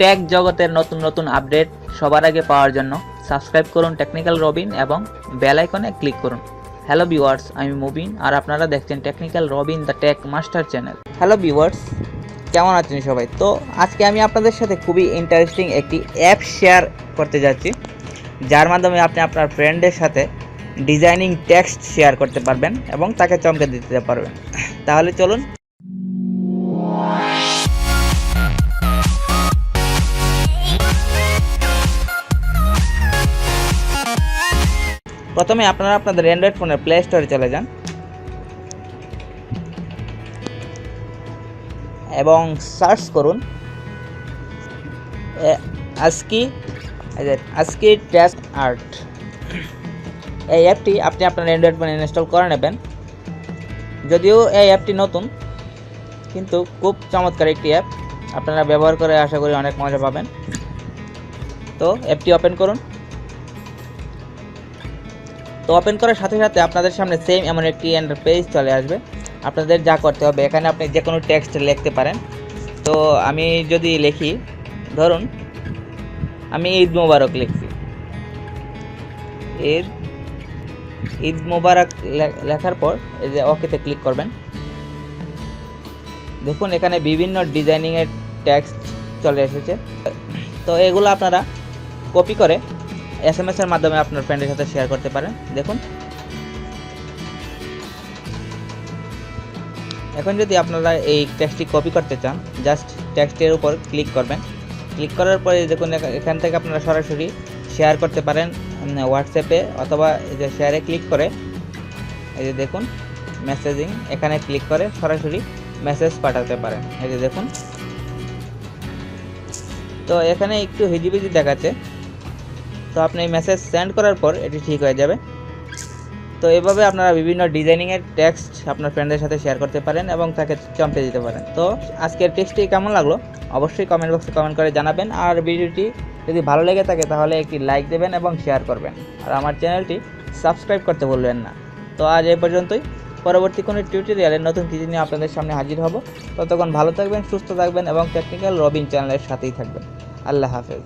Take জগতের নতুন নতুন আপডেট সবার আগে পাওয়ার জন্য সাবস্ক্রাইব করুন টেকনিক্যাল রবিন এবং বেল আইকনে ক্লিক করুন। হ্যালো ভিউয়ার্স আমি মুবিন আর আপনারা দেখছেন technical Robin the tech master channel hello viewers কেমন আছেন সবাই? তো আজকে আমি আপনাদের সাথে খুবই ইন্টারেস্টিং একটি অ্যাপ শেয়ার করতে যাচ্ছি, যার মাধ্যমে আপনি আপনার ফ্রেন্ডের সাথে ডিজাইনিং টেক্সট শেয়ার করতে পারবেন এবং তাকে চমকে দিতে পারবেন। তাহলে চলুন প্রথমে আপনারা আপনাদের অ্যান্ড্রয়েড ফোনের প্লে স্টোরে চলে যান। এবং সার্চ করুন। আজকি আজকি টেস্ট আর্ট এই অ্যাপটি আপনি আপনার অ্যান্ড্রয়েড ফোনে ইনস্টল করে নেবেন। যদিও এই অ্যাপটি নতুন, কিন্তু খুব চমৎকার একটি অ্যাপ আপনারা ব্যবহার করে আশা করি অনেক মজা পাবেন। তো অ্যাপটি ওপেন করুন। তো ওপেন করার সাথে সাথে আপনাদের সামনে সেম এমন একটি এন্টার পেজ চলে আসবে। আপনাদের যা করতে হবে, এখানে আপনি যে কোনো টেক্সট লিখতে পারেন। তো আমি যদি লিখি, ধরুন, আমি ঈদ মোবারক লিখছি। ঈদ ঈদ মোবারক লেখার পর এই যে ওকেতে ক্লিক করবেন। দেখুন, এখানে বিভিন্ন ডিজাইনিংয়ের টেক্সট চলে এসেছে। তো এগুলো আপনারা কপি করে এস এম এর মাধ্যমে আপনার ফ্রেন্ডের সাথে শেয়ার করতে পারেন। দেখুন। এখন যদি আপনারা এই টেক্সটটি কপি করতে চান জাস্ট টেক্সটের উপর ক্লিক করবেন। ক্লিক করার পরে দেখুন এখান থেকে আপনারা সরাসরি শেয়ার করতে পারেন হোয়াটসঅ্যাপে অথবা এই যে শেয়ারে ক্লিক করে, এই যে দেখুন মেসেজিং এখানে ক্লিক করে সরাসরি মেসেজ পাঠাতে পারেন। এই যে দেখুন। তো এখানে একটু হিজিবিজি দেখাচ্ছে। তো আপনি মেসেজ সেন্ড করার পর এটি ঠিক হয়ে যাবে। তো এভাবে আপনারা বিভিন্ন ডিজাইনিংয়ের টেক্সট আপনার ফ্রেন্ডের সাথে শেয়ার করতে পারেন এবং তাকে চমকে দিতে পারেন। তো আজকের টেক্সটটি কেমন লাগল? অবশ্যই কমেন্ট বক্সে কমেন্ট করে জানাবেন। আর ভিডিওটি যদি ভালো লেগে থাকে তাহলে একটি লাইক দেবেন এবং শেয়ার করবেন। আর আমার চ্যানেলটি সাবস্ক্রাইব করতে ভুলবেন না। তো আজ এই পর্যন্তই। পরবর্তী কোনো টিউটোরিয়ালে নতুন কিছু নিয়ে আপনাদের সামনে হাজির হব। ততক্ষণ ভালো থাকবেন, সুস্থ থাকবেন এবং টেকনিক্যাল রবিন চ্যানেলের সাথেই থাকবেন। আল্লাহ হাফেজ।